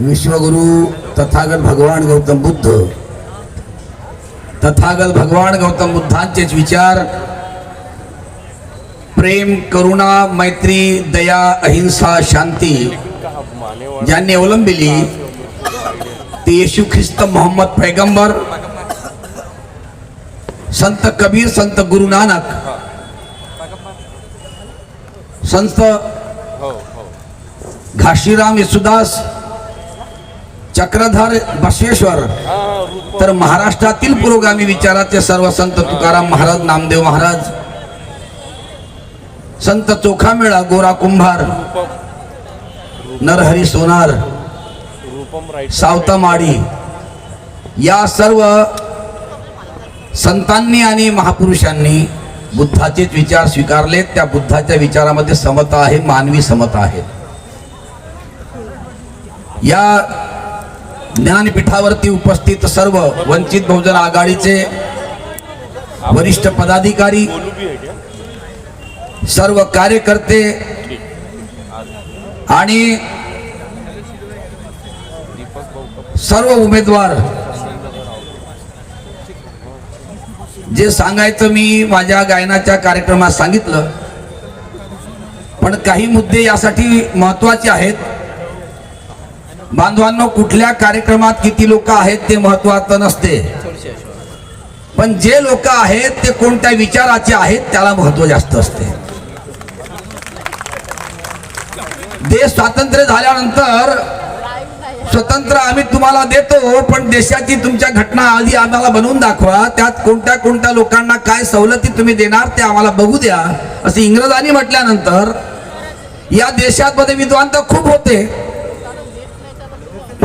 विश्वगुरु तथागत भगवान गौतम बुद्ध। तथागत भगवान गौतम बुद्धांचेच विचार प्रेम करुणा मैत्री दया अहिंसा शांती ज्यांनी अवलंबिली. ते येशू ख्रिस्त मोहम्मद पैगंबर संत कबीर संत गुरु नानक संत घाशीराम येसुदास चक्रधर बसवेश्वर. तर महाराष्ट्रातील पुरोगामी विचाराचे सर्व संत तुकाराम महाराज नामदेव महाराज संत चोखामेळा गोरा कुंभार नरहरी सोनार सावतामाडी या सर्व संतांनी आणि महापुरुषांनी बुद्धाचेच विचार स्वीकारले त्या बुद्धाच्या विचारामध्ये समता आहे मानवी समता आहे. या ज्ञानपीठावरती उपस्थित सर्व वंचित बहुजन आघाडीचे वरिष्ठ पदाधिकारी सर्व कार्यकर्ते आणि सर्व उमेदवार. जे सांगायचं मी माझ्या गायनाच्या कार्यक्रमात सांगितलं पण काही मुद्दे यासाठी महत्त्वाचे आहेत. बांधवांनो कुठल्या कार्यक्रमात किती लोक आहेत ते महत्वाचं नसते. पण जे लोक आहेत ते कोणत्या विचाराचे आहेत त्याला महत्त्व जास्त असते. देश स्वातंत्र्य झाल्यानंतर स्वतंत्र आम्ही तुम्हाला देतो पण देशाची तुमच्या घटना आधी आम्हाला बनवून दाखवा. त्यात कोणत्या कोणत्या लोकांना काय सवलती तुम्ही देणार ते आम्हाला बघू द्या. असं इंग्रजांनी म्हटल्यानंतर या देशात मध्ये विद्वान तर खूप होते.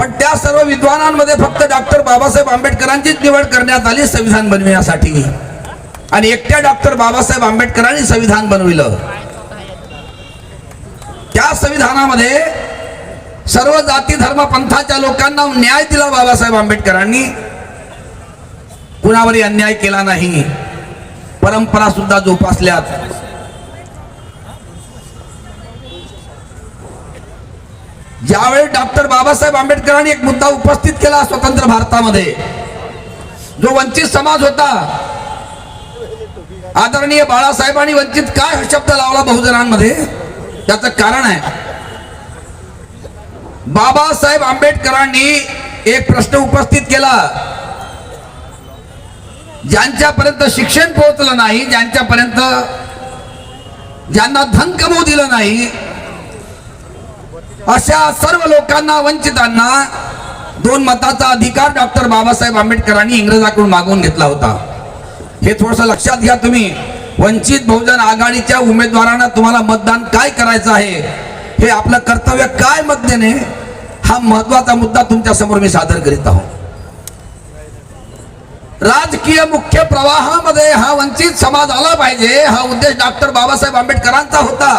पण त्या सर्व विद्वानांमध्ये फक्त डॉक्टर बाबासाहेब आंबेडकरांचीच निवड करण्यात आली संविधान बनविण्यासाठी. आणि एकट्या डॉक्टर बाबासाहेब आंबेडकरांनी संविधान बनविलं. त्या संविधानामध्ये सर्व जाती धर्म पंथाच्या लोकांना न्याय दिला बाबासाहेब आंबेडकरांनी. कुणावरही अन्याय केला नाही. परंपरा सुद्धा जोपासल्यात. ज्यावेळी डॉक्टर बाबासाहेब आंबेडकरांनी एक मुद्दा उपस्थित केला स्वतंत्र भारतामध्ये जो वंचित समाज होता आदरणीय बाळासाहेबांनी वंचित काय शब्द लावला बहुजनांमध्ये? त्याचं कारण आहे. बाबासाहेब आंबेडकरांनी एक प्रश्न उपस्थित केला. ज्यांच्यापर्यंत शिक्षण पोहोचलं नाही ज्यांच्यापर्यंत ज्यांना धन कमवू दिलं नाही अशा सर्व लोकांना वंचितांना दोन मताचा अधिकार डॉक्टर बाबासाहेब आंबेडकरांनी इंग्रजाकडून मागवून घेतला होता. हे थोडस लक्षात घ्या तुम्ही. वंचित बहुजन आघाडीच्या उमेदवारांना तुम्हाला मतदान काय करायचं आहे? हे आपलं कर्तव्य काय मत देणे हा महत्त्वाचा मुद्दा तुमच्यासमोर मी सादर करीत आहोत. राजकीय मुख्य प्रवाहामध्ये हा वंचित समाज आला पाहिजे. हा उद्देश डॉक्टर बाबासाहेब आंबेडकरांचा होता.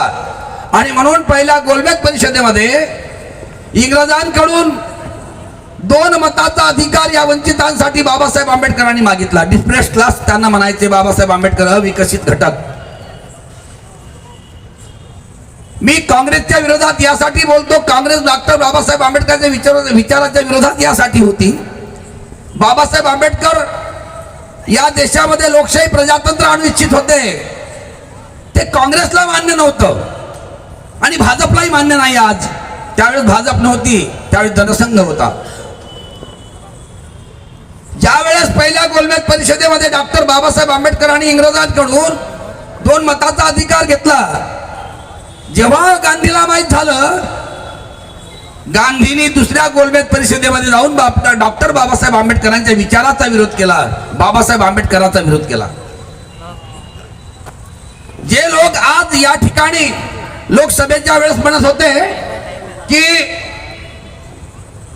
आणि म्हणून पहिल्या गोलबेग परिषदेमध्ये इंग्रजांकडून दोन मताचा अधिकार या वंचितांसाठी बाबासाहेब आंबेडकरांनी मागितला. डिस्प्रेस क्लास त्यांना म्हणायचे बाबासाहेब आंबेडकर अविकसित घटक. मी काँग्रेसच्या विरोधात यासाठी बोलतो. काँग्रेस डॉक्टर बाबासाहेब आंबेडकरच्या विचार विचाराच्या विरोधात यासाठी होती. बाबासाहेब आंबेडकर या देशामध्ये लोकशाही प्रजातंत्र आणू इच्छित होते. ते काँग्रेसला मान्य नव्हतं. आणि भाजपलाही मान्य नाही आज. त्यावेळेस भाजप नव्हती त्यावेळेस जनसंघ होता. ज्या वेळेस पहिल्या गोलमेज परिषदेमध्ये डॉक्टर बाबासाहेब आंबेडकरांनी इंग्रजांकडून दोन मताचा अधिकार घेतला जेव्हा गांधीला माहीत झालं गांधींनी दुसऱ्या गोलमेज परिषदेमध्ये जाऊन बाप डॉक्टर बाबासाहेब आंबेडकरांच्या विचाराचा विरोध केला बाबासाहेब आंबेडकरांचा विरोध केला. जे लोक आज या ठिकाणी लोकसभेच्या वेळेस म्हणत होते की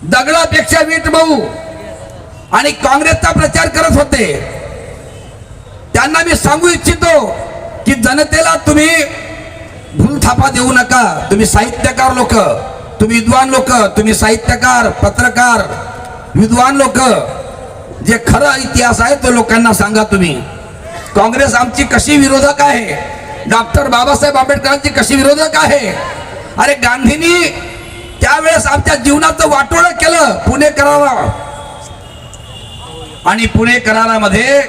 दगडापेक्षा वीट भाऊ आणि काँग्रेसचा प्रचार करत होते त्यांना मी सांगू इच्छितो की जनतेला तुम्ही भूलथापा देऊ नका. तुम्ही साहित्यकार लोक तुम्ही विद्वान लोक तुम्ही साहित्यकार पत्रकार विद्वान लोक जे खरं इतिहास आहे तो लोकांना सांगा तुम्ही. काँग्रेस आमची कशी विरोधक आहे? डॉक्टर बाबासाहेब आंबेडकरांची कशी विरोधक आहे? अरे गांधींनी त्यावेळेस आमच्या जीवनाचं वाटोळं केलं पुणे करारा. आणि पुणे करारामध्ये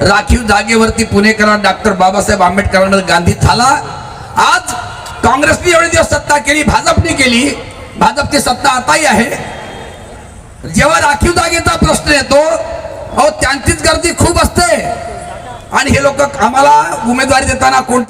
राखीव जागेवरती पुणे करार डॉक्टर बाबासाहेब आंबेडकरांमध्ये गांधी झाला. आज काँग्रेसने एवढे दिवस सत्ता केली भाजपने केली. भाजपची सत्ता आताही आहे. जेव्हा राखीव जागेचा प्रश्न येतो अहो त्यांचीच गर्दी खूप असते. आणि हे लोक आम्हाला उमेदवारी देताना कोणते